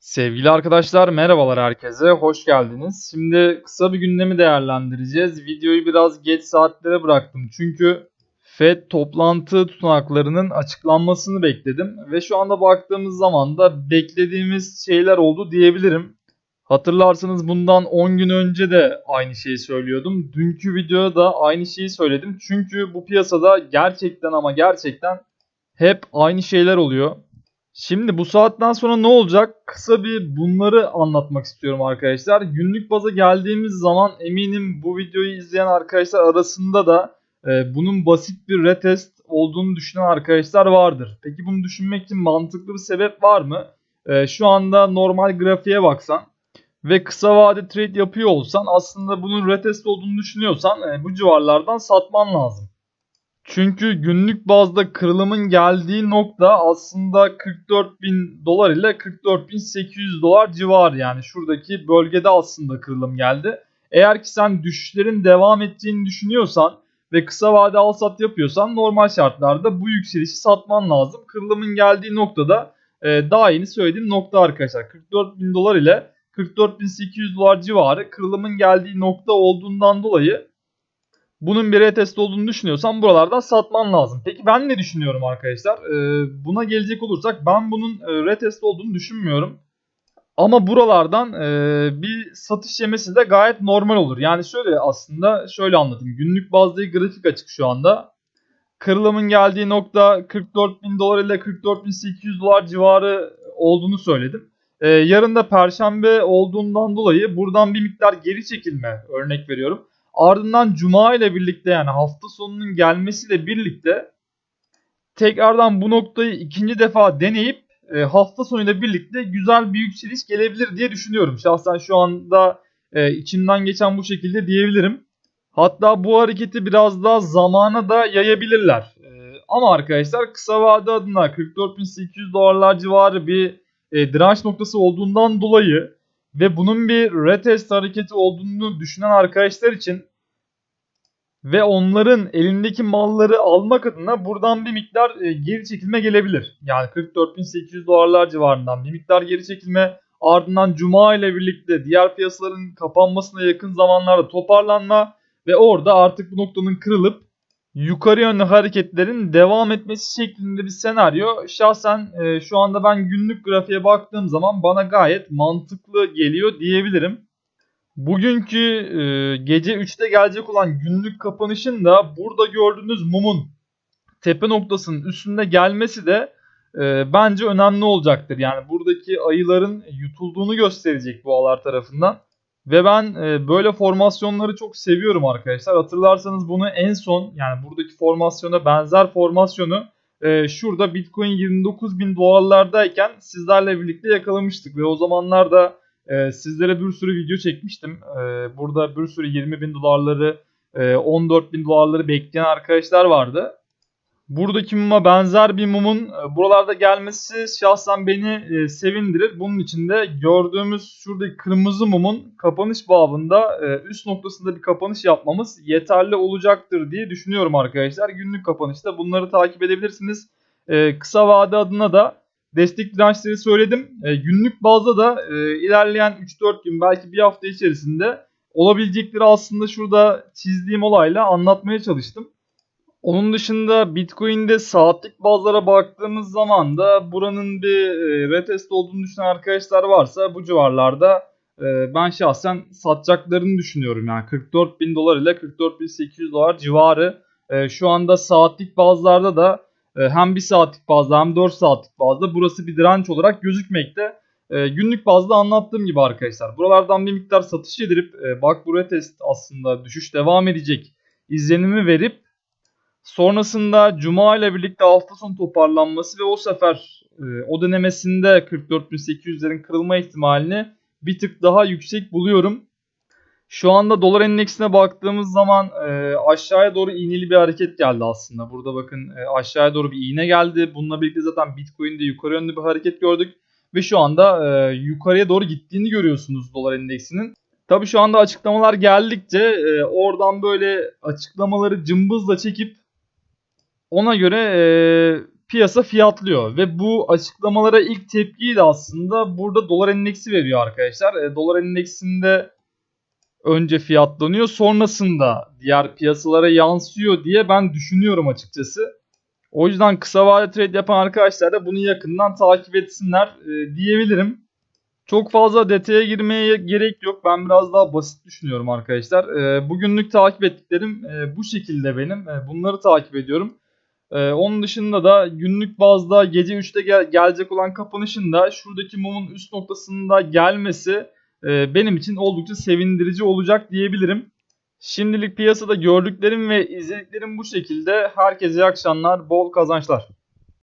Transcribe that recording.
Sevgili arkadaşlar merhabalar herkese hoş geldiniz. Şimdi kısa bir gündemi değerlendireceğiz. Videoyu biraz geç saatlere bıraktım çünkü FED toplantı tutanaklarının açıklanmasını bekledim ve şu anda baktığımız zaman da beklediğimiz şeyler oldu diyebilirim. Hatırlarsanız bundan 10 gün önce de aynı şeyi söylüyordum. Dünkü videoda da aynı şeyi söyledim. Çünkü bu piyasada gerçekten ama gerçekten hep aynı şeyler oluyor. Şimdi bu saatten sonra ne olacak? Kısa bir bunları anlatmak istiyorum arkadaşlar. Günlük baza geldiğimiz zaman eminim bu videoyu izleyen arkadaşlar arasında da e, bunun basit bir retest olduğunu düşünen arkadaşlar vardır. Peki bunu düşünmek için mantıklı bir sebep var mı? E, şu anda normal grafiğe baksan ve kısa vade trade yapıyor olsan aslında bunun retest olduğunu düşünüyorsan e, bu civarlardan satman lazım. Çünkü günlük bazda kırılımın geldiği nokta aslında 44 bin dolar ile 44 bin 800 dolar civarı yani şuradaki bölgede aslında kırılım geldi. Eğer ki sen düşüşlerin devam ettiğini düşünüyorsan ve kısa vade al sat yapıyorsan normal şartlarda bu yükselişi satman lazım. Kırılımın geldiği noktada e, daha yeni söylediğim nokta arkadaşlar 44 bin dolar ile 44 bin 800 dolar civarı kırılımın geldiği nokta olduğundan dolayı bunun bir retest olduğunu düşünüyorsan buralardan satman lazım. Peki ben ne düşünüyorum arkadaşlar? Ee, buna gelecek olursak ben bunun e, retest olduğunu düşünmüyorum. Ama buralardan e, bir satış yemesi de gayet normal olur. Yani şöyle aslında şöyle anladım. Günlük bazda grafik açık şu anda. Kırılımın geldiği nokta 44 bin dolar ile 44 bin 800 dolar civarı olduğunu söyledim. Ee, yarın da perşembe olduğundan dolayı buradan bir miktar geri çekilme örnek veriyorum. Ardından Cuma ile birlikte yani hafta sonunun gelmesiyle birlikte tekrardan bu noktayı ikinci defa deneyip e, hafta sonuyla birlikte güzel bir yükseliş gelebilir diye düşünüyorum. Şahsen şu anda e, içimden geçen bu şekilde diyebilirim. Hatta bu hareketi biraz daha zamana da yayabilirler. E, ama arkadaşlar kısa vade adına 44.800 dolarlar civarı bir e, direnç noktası olduğundan dolayı ve bunun bir retest hareketi olduğunu düşünen arkadaşlar için ve onların elindeki malları almak adına buradan bir miktar e, geri çekilme gelebilir. Yani 44.800 dolarlar civarından bir miktar geri çekilme ardından Cuma ile birlikte diğer piyasaların kapanmasına yakın zamanlarda toparlanma ve orada artık bu noktanın kırılıp yukarı yönlü hareketlerin devam etmesi şeklinde bir senaryo. Şahsen e, şu anda ben günlük grafiğe baktığım zaman bana gayet mantıklı geliyor diyebilirim. Bugünkü e, gece 3'te gelecek olan günlük kapanışın da burada gördüğünüz mumun tepe noktasının üstünde gelmesi de e, bence önemli olacaktır. Yani buradaki ayıların yutulduğunu gösterecek bu ağlar tarafından. Ve ben e, böyle formasyonları çok seviyorum arkadaşlar. Hatırlarsanız bunu en son yani buradaki formasyona benzer formasyonu e, şurada Bitcoin 29 bin dolarlardayken sizlerle birlikte yakalamıştık. Ve o zamanlarda e, sizlere bir sürü video çekmiştim. Burada bir sürü 20 bin dolarları, e, 14 bin dolarları bekleyen arkadaşlar vardı. Buradaki muma benzer bir mumun e, buralarda gelmesi şahsen beni e, sevindirir. Bunun için de gördüğümüz şuradaki kırmızı mumun kapanış babında e, üst noktasında bir kapanış yapmamız yeterli olacaktır diye düşünüyorum arkadaşlar. Günlük kapanışta bunları takip edebilirsiniz. Kısa vade adına da destek dirençleri söyledim. Günlük bazda da ilerleyen 3-4 gün belki bir hafta içerisinde olabilecekleri aslında şurada çizdiğim olayla anlatmaya çalıştım. Onun dışında Bitcoin'de saatlik bazlara baktığımız zaman da buranın bir e, retest olduğunu düşünen arkadaşlar varsa bu civarlarda e, ben şahsen satacaklarını düşünüyorum. Yani 44 bin dolar ile 44 bin 800 dolar civarı e, şu anda saatlik bazlarda da hem 1 saatlik bazda hem 4 saatlik bazda burası bir direnç olarak gözükmekte. Günlük bazda anlattığım gibi arkadaşlar buralardan bir miktar satış edilip bak bu retest aslında düşüş devam edecek izlenimi verip Sonrasında Cuma ile birlikte hafta sonu toparlanması ve o sefer e, o denemesinde 44.800'lerin kırılma ihtimalini bir tık daha yüksek buluyorum. Şu anda dolar endeksine baktığımız zaman e, aşağıya doğru iğneli bir hareket geldi aslında. Burada bakın e, aşağıya doğru bir iğne geldi. Bununla birlikte zaten Bitcoin'de yukarı yönlü bir hareket gördük. Ve şu anda e, yukarıya doğru gittiğini görüyorsunuz dolar endeksinin. Tabi şu anda açıklamalar geldikçe e, oradan böyle açıklamaları cımbızla çekip ona göre e, piyasa fiyatlıyor ve bu açıklamalara ilk tepkiyi de aslında burada dolar endeksi veriyor arkadaşlar. E, dolar endeksinde önce fiyatlanıyor sonrasında diğer piyasalara yansıyor diye ben düşünüyorum açıkçası. O yüzden kısa vade trade yapan arkadaşlar da bunu yakından takip etsinler e, diyebilirim. Çok fazla detaya girmeye gerek yok. Ben biraz daha basit düşünüyorum arkadaşlar. Bugünlük takip ettiklerim bu şekilde benim. Bunları takip ediyorum. E, onun dışında da günlük bazda gece 3'te gel- gelecek olan kapanışın da şuradaki mumun üst noktasında gelmesi e, benim için oldukça sevindirici olacak diyebilirim. Şimdilik piyasada gördüklerim ve izlediklerim bu şekilde. Herkese iyi akşamlar, bol kazançlar.